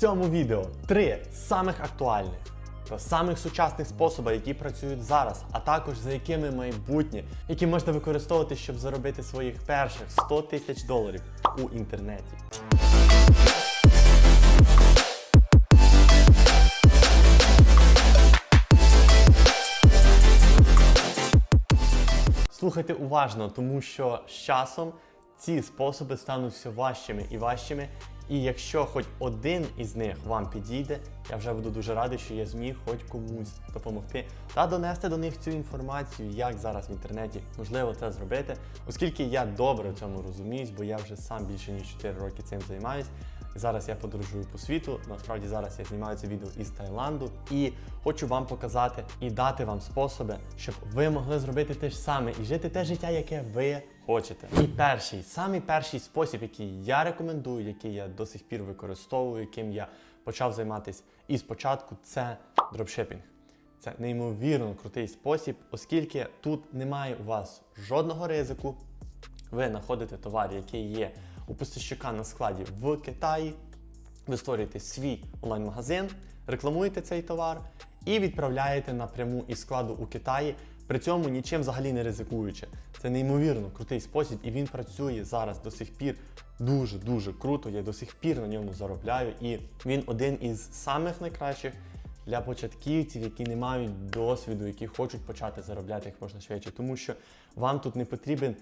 цьому відео три самих актуальних та самих сучасних способи, які працюють зараз, а також за якими майбутнє, які можна використовувати, щоб заробити своїх перших 100 тисяч доларів у інтернеті. Слухайте уважно, тому що з часом ці способи стануть все важчими і важчими. І якщо хоч один із них вам підійде, я вже буду дуже радий, що я зміг хоч комусь допомогти та донести до них цю інформацію, як зараз в інтернеті можливо це зробити, оскільки я добре в цьому розуміюсь, бо я вже сам більше ніж 4 роки цим займаюсь. Зараз я подорожую по світу. Насправді зараз я знімаю це відео із Таїланду і хочу вам показати і дати вам способи, щоб ви могли зробити те ж саме і жити те життя, яке ви хочете. І перший, самий перший спосіб, який я рекомендую, який я до сих пір використовую, яким я почав займатися і спочатку, це дропшипінг. Це неймовірно крутий спосіб, оскільки тут немає у вас жодного ризику. Ви знаходите товар, який є у поставщика на складі в Китаї. Ви створюєте свій онлайн-магазин, рекламуєте цей товар і відправляєте напряму із складу у Китаї, при цьому нічим взагалі не ризикуючи. Це неймовірно крутий спосіб, і він працює зараз до сих пір дуже-дуже круто. Я до сих пір на ньому заробляю, і він один із самих найкращих для початківців, які не мають досвіду, які хочуть почати заробляти як можна швидше, тому що вам тут не потрібен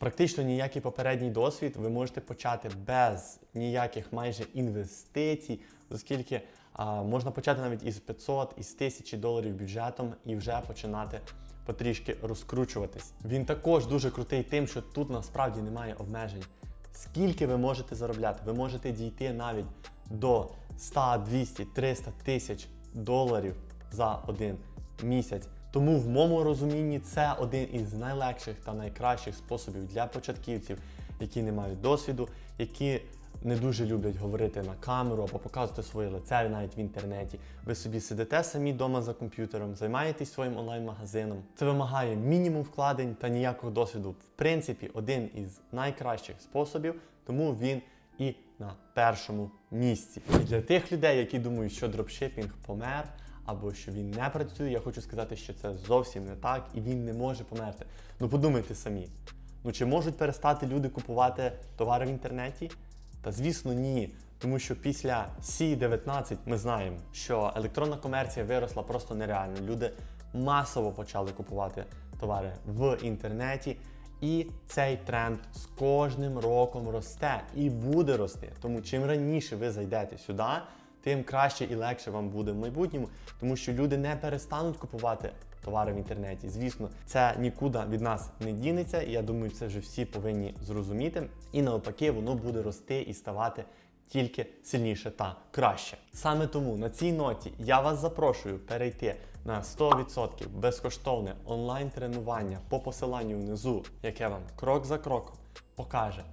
практично ніякий попередній досвід. Ви можете почати без ніяких майже інвестицій, оскільки а, можна почати навіть із 500, із 1000 доларів бюджетом і вже починати потрішки розкручуватись. Він також дуже крутий тим, що тут насправді немає обмежень. Скільки ви можете заробляти? Ви можете дійти навіть до 100, 200, 300 тисяч доларів за один місяць. Тому в моєму розумінні це один із найлегших та найкращих способів для початківців, які не мають досвіду, які не дуже люблять говорити на камеру або показувати своє лице навіть в інтернеті. Ви собі сидите самі вдома за комп'ютером, займаєтесь своїм онлайн-магазином. Це вимагає мінімум вкладень та ніякого досвіду. В принципі, один із найкращих способів, тому він і на першому місці. І для тих людей, які думають, що дропшипінг помер. Або що він не працює, я хочу сказати, що це зовсім не так, і він не може померти. Ну подумайте самі. Ну чи можуть перестати люди купувати товари в інтернеті? Та звісно, ні. Тому що після C19 ми знаємо, що електронна комерція виросла просто нереально. Люди масово почали купувати товари в інтернеті. І цей тренд з кожним роком росте і буде рости. Тому чим раніше ви зайдете сюди, тим краще і легше вам буде в майбутньому, тому що люди не перестануть купувати товари в інтернеті. Звісно, це нікуди від нас не дінеться, і я думаю, це вже всі повинні зрозуміти. І навпаки, воно буде рости і ставати тільки сильніше та краще. Саме тому на цій ноті я вас запрошую перейти на 100% безкоштовне онлайн-тренування по посиланню внизу, яке вам крок за кроком покаже,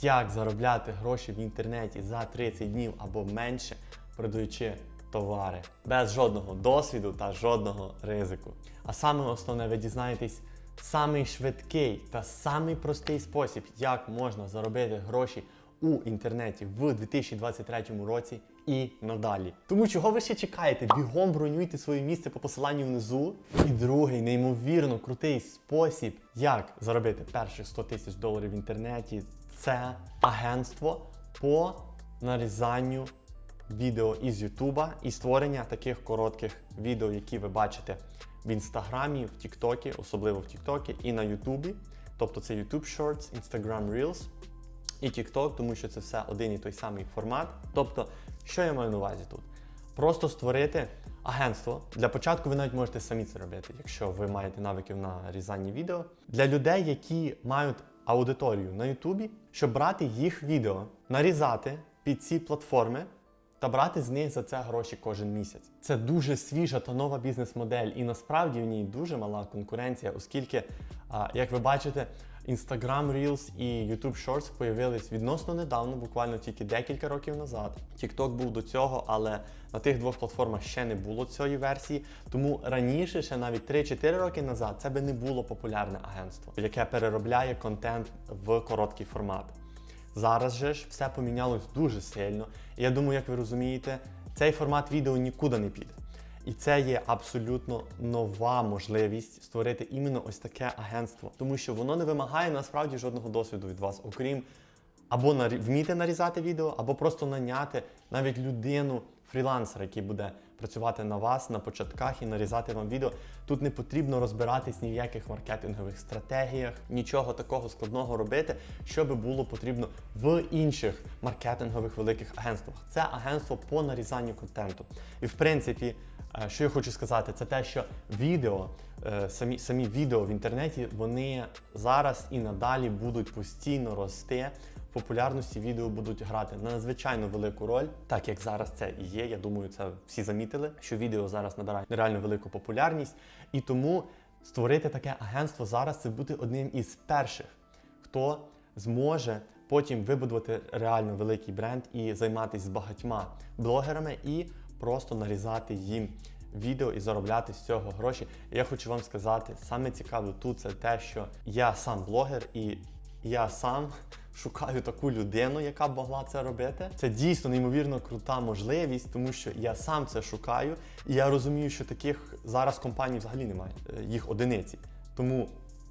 як заробляти гроші в інтернеті за 30 днів або менше, продаючи товари без жодного досвіду та жодного ризику. А саме основне, ви дізнаєтесь самий швидкий та самий простий спосіб, як можна заробити гроші у інтернеті в 2023 році і надалі. Тому чого ви ще чекаєте? Бігом бронюйте своє місце по посиланню внизу. І другий неймовірно крутий спосіб, як заробити перших 100 тисяч доларів в інтернеті, це агентство по нарізанню відео із Ютуба і створення таких коротких відео, які ви бачите в інстаграмі, в Тіктокі, особливо в Тіктокі і на Ютубі. Тобто це YouTube Shorts, Instagram Reels і TikTok, тому що це все один і той самий формат. Тобто, що я маю на увазі тут? Просто створити агентство. Для початку ви навіть можете самі це робити, якщо ви маєте навиків на різанні відео. Для людей, які мають аудиторію на Ютубі, щоб брати їх відео, нарізати під ці платформи та брати з них за це гроші кожен місяць. Це дуже свіжа та нова бізнес-модель, і насправді в ній дуже мала конкуренція, оскільки, як ви бачите, Instagram Reels і YouTube Shorts появились відносно недавно, буквально тільки декілька років назад. TikTok був до цього, але на тих двох платформах ще не було цієї версії. Тому раніше, ще навіть 3-4 роки назад, це би не було популярне агентство, яке переробляє контент в короткий формат. Зараз же ж все помінялось дуже сильно. Я думаю, як ви розумієте, цей формат відео нікуди не піде. І це є абсолютно нова можливість створити іменно ось таке агентство, тому що воно не вимагає насправді жодного досвіду від вас, окрім або вміти нарізати відео, або просто наняти навіть людину, фрілансера, який буде працювати на вас на початках і нарізати вам відео. Тут не потрібно розбиратись ні в яких маркетингових стратегіях, нічого такого складного робити, що би було потрібно в інших маркетингових великих агентствах. Це агентство по нарізанню контенту. І в принципі, е, що я хочу сказати, це те, що відео, е, самі, самі відео в інтернеті, вони зараз і надалі будуть постійно рости. Популярності відео будуть грати надзвичайно велику роль, так як зараз це і є. Я думаю, це всі замітили, що відео зараз набирає нереально велику популярність. І тому створити таке агентство зараз це бути одним із перших, хто зможе потім вибудувати реально великий бренд і займатися з багатьма блогерами і просто нарізати їм відео і заробляти з цього гроші. Я хочу вам сказати, саме цікаве тут це те, що я сам блогер і я сам шукаю таку людину, яка б могла це робити. Це дійсно неймовірно крута можливість, тому що я сам це шукаю, і я розумію, що таких зараз компаній взагалі немає, е, їх одиниці. Тому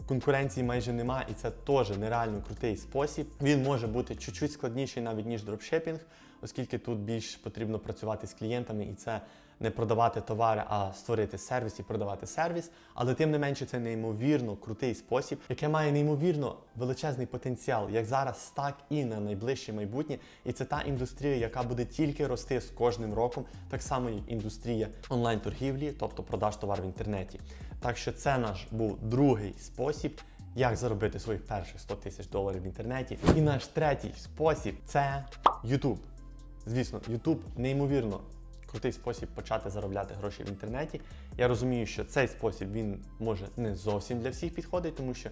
конкуренції майже немає, і це теж нереально крутий спосіб. Він може бути чуть-чуть складніший навіть ніж дропшипінг, оскільки тут більш потрібно працювати з клієнтами, і це не продавати товари, а створити сервіс і продавати сервіс. Але тим не менше, це неймовірно крутий спосіб, який має неймовірно величезний потенціал, як зараз, так і на найближче майбутнє. І це та індустрія, яка буде тільки рости з кожним роком, так само як індустрія онлайн-торгівлі, тобто продаж товар в інтернеті. Так що це наш був другий спосіб. Як заробити своїх перших 100 тисяч доларів в інтернеті. І наш третій спосіб це YouTube. Звісно, YouTube неймовірно крутий спосіб почати заробляти гроші в інтернеті. Я розумію, що цей спосіб він може не зовсім для всіх підходить, тому що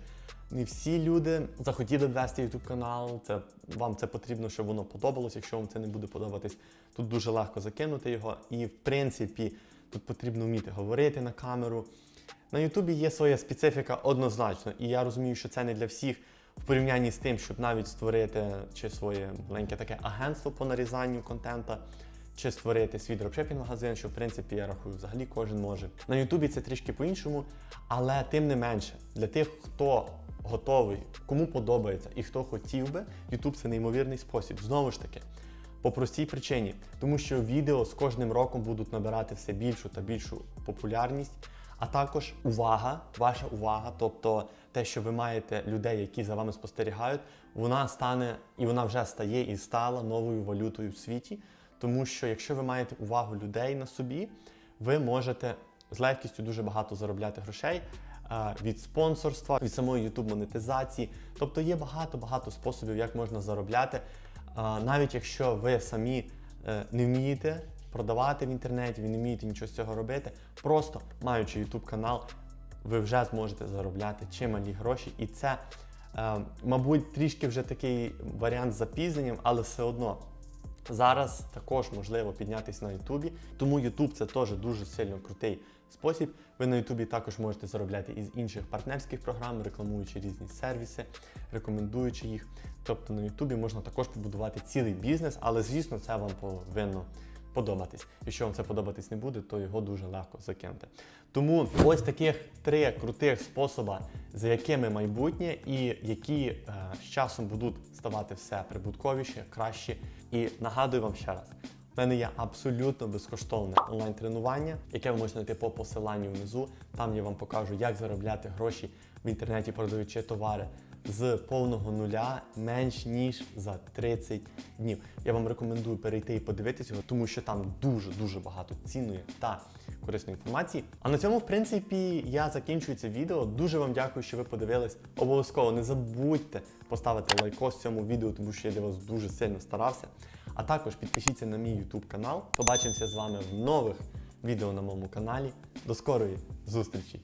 не всі люди захотіли ввести YouTube канал. Це вам це потрібно, щоб воно подобалось. Якщо вам це не буде подобатись, тут дуже легко закинути його. І в принципі, тут потрібно вміти говорити на камеру. На Ютубі є своя специфіка однозначно, і я розумію, що це не для всіх в порівнянні з тим, щоб навіть створити чи своє маленьке таке агентство по нарізанню контента, чи створити свій дропшипінг магазин, що в принципі я рахую, взагалі кожен може. На Ютубі це трішки по-іншому, але тим не менше, для тих, хто готовий, кому подобається і хто хотів би, Ютуб це неймовірний спосіб. Знову ж таки. По простій причині, тому що відео з кожним роком будуть набирати все більшу та більшу популярність, а також увага, ваша увага, тобто те, що ви маєте людей, які за вами спостерігають, вона стане і вона вже стає і стала новою валютою в світі. Тому що якщо ви маєте увагу людей на собі, ви можете з легкістю дуже багато заробляти грошей е, від спонсорства, від самої YouTube монетизації. Тобто є багато-багато способів, як можна заробляти, е, навіть якщо ви самі е, не вмієте продавати в інтернеті, ви не вмієте нічого з цього робити. Просто маючи YouTube канал, ви вже зможете заробляти чималі гроші, і це, мабуть, трішки вже такий варіант з запізненням, але все одно. Зараз також можливо піднятися на Ютубі, тому Ютуб це теж дуже сильно крутий спосіб. Ви на Ютубі також можете заробляти із інших партнерських програм, рекламуючи різні сервіси, рекомендуючи їх. Тобто на Ютубі можна також побудувати цілий бізнес, але звісно, це вам повинно подобатись. Якщо вам це подобатись не буде, то його дуже легко закинути. Тому ось таких три крутих способи, за якими майбутнє, і які е, з часом будуть ставати все прибутковіше, краще. І нагадую вам ще раз. В мене є абсолютно безкоштовне онлайн-тренування, яке ви можете знайти по посиланню внизу. Там я вам покажу, як заробляти гроші в інтернеті, продаючи товари з повного нуля менш ніж за 30 днів. Я вам рекомендую перейти і подивитися його, тому що там дуже дуже багато цінної та корисної інформації. А на цьому, в принципі, я закінчую це відео. Дуже вам дякую, що ви подивились. Обов'язково не забудьте поставити лайкос цьому відео, тому що я для вас дуже сильно старався. А також підпишіться на мій YouTube канал. Побачимося з вами в нових відео на моєму каналі. До скорої зустрічі!